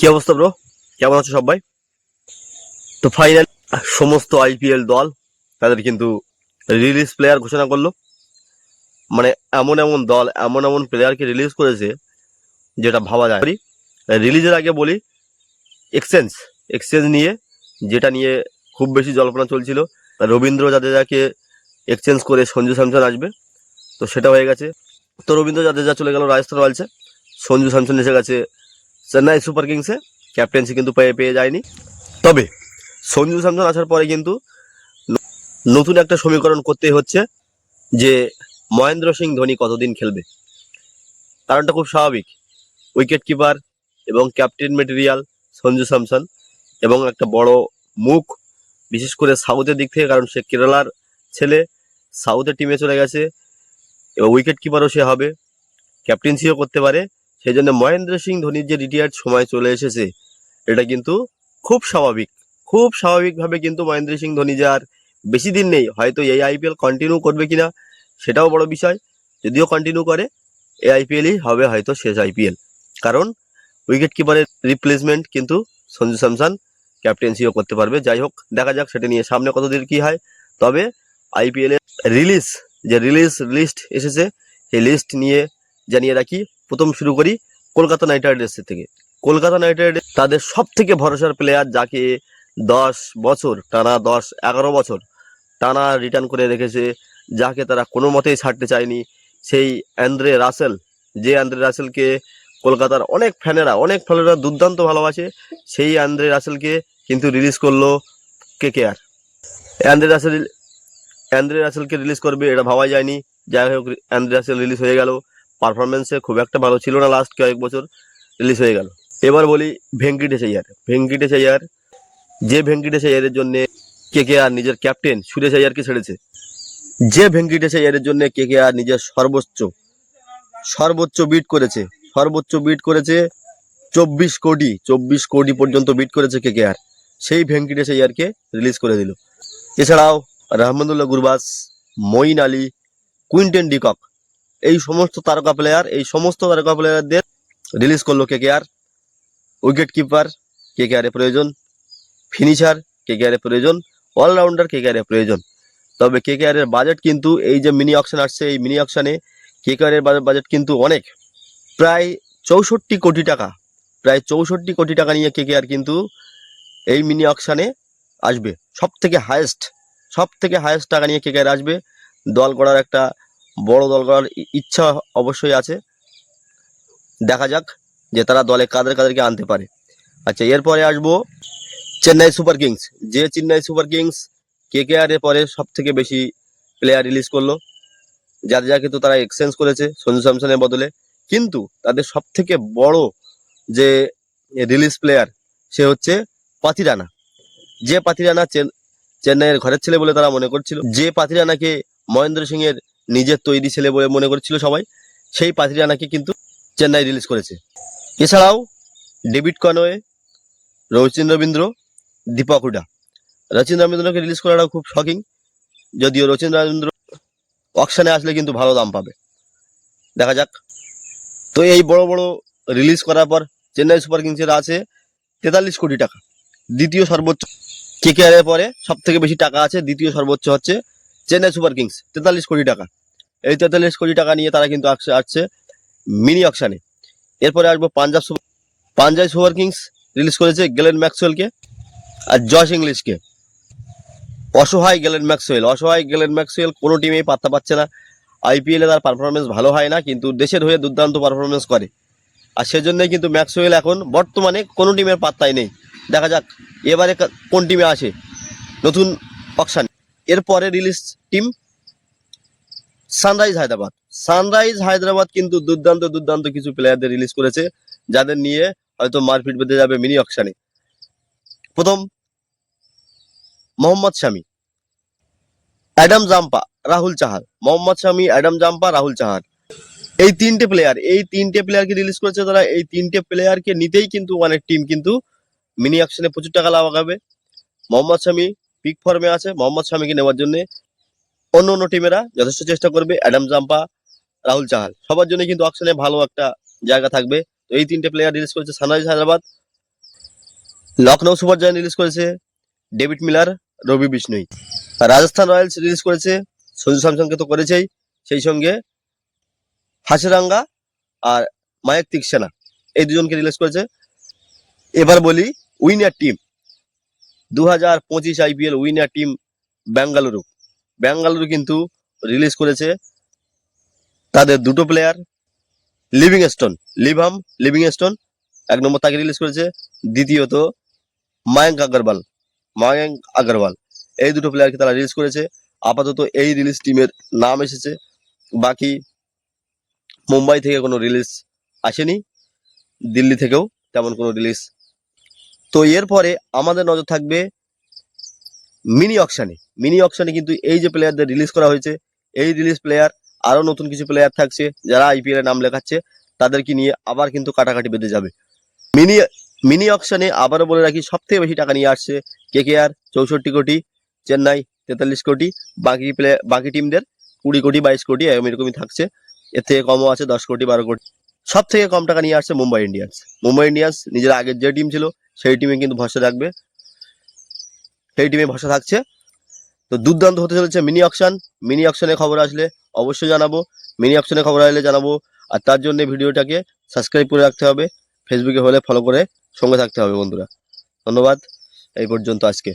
কি অবস্থা ব্রো কেমন আছো সবাই? তো ফাইনাল সমস্ত আইপিএল দল তাদের কিন্তু রিলিজ প্লেয়ার ঘোষণা করল। মানে এমন এমন দল, এমন এমন প্লেয়ারকে রিলিজ করেছে যেটা ভাবা যায় রিলিজের আগে বলি এক্সচেঞ্জ এক্সচেঞ্জ নিয়ে, যেটা নিয়ে খুব বেশি জল্পনা চলছিল। রবীন্দ্র জাদেজাকে এক্সচেঞ্জ করে সঞ্জু স্যামসন আসবে, তো সেটা হয়ে গেছে। তো রবীন্দ্র জাদেজা চলে গেল রাজস্থান রয়্যালসে সঞ্জু স্যামসন এসে গেছে চেন্নাই সুপার কিংসে ক্যাপ্টেন্সি কিন্তু পেয়ে পেয়ে যায়নি। তবে সঞ্জু স্যামসন আসার পরে কিন্তু নতুন একটা সমীকরণ করতেই হচ্ছে যে মহেন্দ্র সিং ধোনি কতদিন খেলবে। কারণটা খুব স্বাভাবিক। উইকেট কিপার এবং ক্যাপ্টেন মেটেরিয়াল সঞ্জু স্যামসন এবং একটা বড় মুখ, বিশেষ করে সাউথের দিক থেকে, কারণ সে কেরালার ছেলে, সাউথের টিমে চলে গেছে এবং উইকেট কিপারও সে হবে। ক্যাপ্টেন্সিও করতে পারে। সেই জন্য মহেন্দ্র সিং ধোনির যে রিটায়ার্ড সময় চলে এসেছে, এটা কিন্তু খুব স্বাভাবিক। খুব স্বাভাবিকভাবে কিন্তু মহেন্দ্র সিং ধোনি যে আর বেশি দিন নেই, হয়তো এই আইপিএল কন্টিনিউ করবে কিনা, সেটাও বড় বিষয়। যদিও কন্টিনিউ করে, এই আইপিএলই হবে হয়তো শেষ আইপিএল কারণ উইকেট কিপারের রিপ্লেসমেন্ট কিন্তু সঞ্জু স্যামসন ক্যাপ্টেন্সিও করতে পারবে। যাই হোক, দেখা যাক সেটা নিয়ে সামনে কতদিন কি হয়। তবে আইপিএল এর রিলিজ যে রিলিজ লিস্ট এসেছে, সেই লিস্ট নিয়ে জানিয়ে রাখি। প্রথম শুরু করি কলকাতা নাইট রাইডার্সের থেকে। কলকাতা নাইট রাইডার্স তাদের সব থেকে ভরসার প্লেয়ার যাকে দশ বছর, টানা দশ, এগারো বছর টানা রিটার্ন করে রেখেছে, যাকে তারা কোনো মতেই ছাড়তে চায়নি, সেই অ্যান্দ্রে রাসেল। যে অ্যান্দ্রে রাসেলকে কলকাতার অনেক ফ্যানেরা অনেক ফ্যানেরা দুর্দান্ত ভালোবাসে, সেই অ্যান্দ্রে রাসেলকে কিন্তু রিলিজ করল কে কে আর অ্যান্দ্রে রাসেল, অ্যান্দ্রে রাসেলকে রিলিজ করবে এটা ভাবা যায়নি। যাই হোক, অ্যান্দ্রে রাসেল রিলিজ হয়ে গেল। পারফরমেন্সে খুব একটা ভালো ছিল না লাস্ট কয়েক বছর রিলিজ হয়ে গেল। এবার বলি ভেঙ্কিটেশ আইয়ার ভেঙ্কিটেশ আইয়ার যে ভেঙ্কিটেশ আইয়ারের জন্য কে কে আর নিজের ক্যাপ্টেন সুরেশ আইয়ারকে ছেড়েছে, যে ভেঙ্কিটেশ আইয়ারের জন্য কে কে আর নিজের সর্বোচ্চ সর্বোচ্চ বিট করেছে, সর্বোচ্চ বিট করেছে চব্বিশ কোটি চব্বিশ কোটি পর্যন্ত বিট করেছে কে কে আর সেই ভেঙ্কিটেশ আইয়ারকে রিলিজ করে দিল। এছাড়াও Rahmanullah Gurbaz, Moeen Ali, Quinton de Kock এই সমস্ত তারকা প্লেয়ার এই সমস্ত তারকা প্লেয়ারদের রিলিজ করল কে কে আর উইকেট কিপার কে কে আরের প্রয়োজন। ফিনিশার কে কে আরের প্রয়োজন। অলরাউন্ডার কে কে আরের প্রয়োজন। তবে কে কে আরের বাজেট কিন্তু এই যে মিনি অকশন আসছে, এই মিনি অকশনে কে কে আরের বাজেট কিন্তু অনেক। প্রায় চৌষট্টি কোটি টাকা, প্রায় চৌষট্টি কোটি টাকা নিয়ে কে কে আর কিন্তু এই মিনি অকশনে আসবে। সব থেকে হায়েস্ট সব থেকে হায়েস্ট টাকা নিয়ে কে কে আর আসবে। দল গড়ার একটা বড় দল করার ইচ্ছা অবশ্যই আছে। দেখা যাক যে তারা দলে কাদের কাদেরকে আনতে পারে। আচ্ছা এরপরে আসব চেন্নাই সুপার কিংস। যে চেন্নাই সুপার কিংস কে কে আর এর পরে সব থেকে বেশি প্লেয়ার রিলিজ করল যাদের যা কিন্তু তারা এক্সচেঞ্জ করেছে সঞ্জু স্যামসনের বদলে। কিন্তু তাদের সব থেকে বড় যে রিলিজ প্লেয়ার সে হচ্ছে পাথিরানা যে পাথিরানা চেন- চেন্নাইয়ের ঘরের ছেলে বলে তারা মনে করছিল, যে পাথিরানাকে মহেন্দ্র সিং এর নিজের তৈরি ছেলে বলে মনে করছিল সবাই, সেই পাথিরানাকে কিন্তু চেন্নাই রিলিজ করেছে। এছাড়াও ডেভিড কনওয়ে রচিন রবীন্দ্র দীপক হুডা। রচিন রবীন্দ্রকে রিলিজ করাটাও খুব শকিং যদিও রচিন রবীন্দ্র অকশনে আসলে কিন্তু ভালো দাম পাবে। দেখা যাক। তো এই বড় বড় রিলিজ করার পর চেন্নাই সুপার কিংসের আছে তেতাল্লিশ কোটি টাকা। দ্বিতীয় সর্বোচ্চ কে কে এর পরে সব থেকে বেশি টাকা আছে, দ্বিতীয় সর্বোচ্চ হচ্ছে চেন্নাই সুপার কিংস, তেতাল্লিশ কোটি টাকা। এই তেতাল্লিশ কোটি টাকা নিয়ে তারা কিন্তু আসছে মিনি অকশানে এরপরে আসব Punjab Punjab Super Kings release করেছে গেলেন ম্যাক্সওয়েলকে আর জশ ইংলিশকে অসহায় গেলেন ম্যাক্সওয়েল অসহায় গেলেন ম্যাক্সওয়েল কোনো টিমেই পাত্তা পাচ্ছে না। আইপিএলে তার পারফরমেন্স ভালো হয় না, কিন্তু দেশের হয়ে দুর্দান্ত পারফরমেন্স করে। আর সেজন্যই কিন্তু ম্যাক্সওয়েল এখন বর্তমানে কোনো টিমের পাত্তাই নেই। দেখা যাক, এবারে কোন টিমে আসে। নতুন অকশান এরপরে release team Sunrise Hyderabad. Sunrise Hyderabad কিন্তু দুর্দান্ত দুর্দান্ত কিছু প্লেয়ারদের রিলিজ করেছে, যাদের নিয়ে হয়তো মারপিট বেঁধে যাবে মিনি অকশানে। প্রথম, Mohammad Shami. Adam Zampa, Rahul Chahar. Mohammad Shami, Adam Zampa, Rahul Chahar. এই তিনটে প্লেয়ার এই তিনটে প্লেয়ারকে রিলিজ করেছে তারা, এই তিনটে প্লেয়ারকে নিতেই কিন্তু অনেক টিম কিন্তু মিনি অকশনে প্রচুর টাকা লাভ লাগাবে। মোহাম্মদ শামি পিক ফর্মে আছে, মোহাম্মদ শামিকে নেওয়ার জন্য অন্য অন্য টিমেরা যথেষ্ট চেষ্টা করবে অ্যাডাম জাম্পা রাহুল চাহাল সবার জন্য কিন্তু অকশনে ভালো একটা জায়গা থাকবে। তো এই তিনটে প্লেয়ার রিলিজ করেছে Sunrise Hyderabad Lucknow Super Giant release করেছে David Miller Ravi Bishnoi Rajasthan Royals release করেছে সঞ্জু স্যামসনকে তো করেছেই, সেই সঙ্গে হাসিরাঙ্গা আর মায়েক তিকসেনা এই দুজনকে রিলিজ করেছে। এবার বলি উইনার টিম দু হাজার পঁচিশ IPL winner team Bengaluru Bengaluru কিন্তু রিলিজ করেছে তাদের দুটো প্লেয়ার লিভিং স্টোন লিভাম লিভিং স্টোন এক নম্বর তাকে রিলিজ করেছে, দ্বিতীয়ত মায়াঙ্ক আগরওয়াল মায়াঙ্ক আগরওয়াল এই দুটো প্লেয়ারকে তারা রিলিজ করেছে। আপাতত এই রিলিজ টিমের নাম এসেছে। বাকি মুম্বাই থেকে কোনো রিলিজ আসেনি। দিল্লি থেকেও তেমন কোনো রিলিজ তো এরপরে আমাদের নজর থাকবে মিনি অকশানে। মিনি অকশানে কিন্তু এই যে প্লেয়ারদের রিলিজ করা হয়েছে, এই রিলিজ প্লেয়ার আরও নতুন কিছু প্লেয়ার থাকছে, যারা আইপিএল নাম লেখাচ্ছে, তাদেরকে নিয়ে আবার কিন্তু কাটাকাটি বেঁধে যাবে। মিনি মিনি অকশনে আবারও বলে রাখি সব থেকে বেশি টাকা নিয়ে আসছে কে কে আর চৌষট্টি কোটি, চেন্নাই, তেতাল্লিশ কোটি, বাকি প্লেয়ার বাকি টিমদের কুড়ি কোটি, বাইশ কোটি, এরকম, এরকমই থাকছে। এর থেকে কমও আছে দশ কোটি, বারো কোটি। সব থেকে কম টাকা নিয়ে আসছে মুম্বাই ইন্ডিয়ান্স। মুম্বাই ইন্ডিয়ান্স নিজের আগের যে টিম ছিল, সেই টিমে কিন্তু ভরসা রাখবে। সেই টিমে ভরসা থাকছে। তো দুর্দান্ত হতে চলেছে মিনি অকশন মিনি অকশনের খবর আসলে অবশ্যই জানাব। মিনি অকশনের খবর আসলে জানাব। আর তার জন্য ভিডিওটাকে সাবস্ক্রাইব করে রাখতে হবে। ফেসবুকে হলে ফলো করে সঙ্গে থাকতে হবে বন্ধুরা। ধন্যবাদ। এই পর্যন্ত আজকে।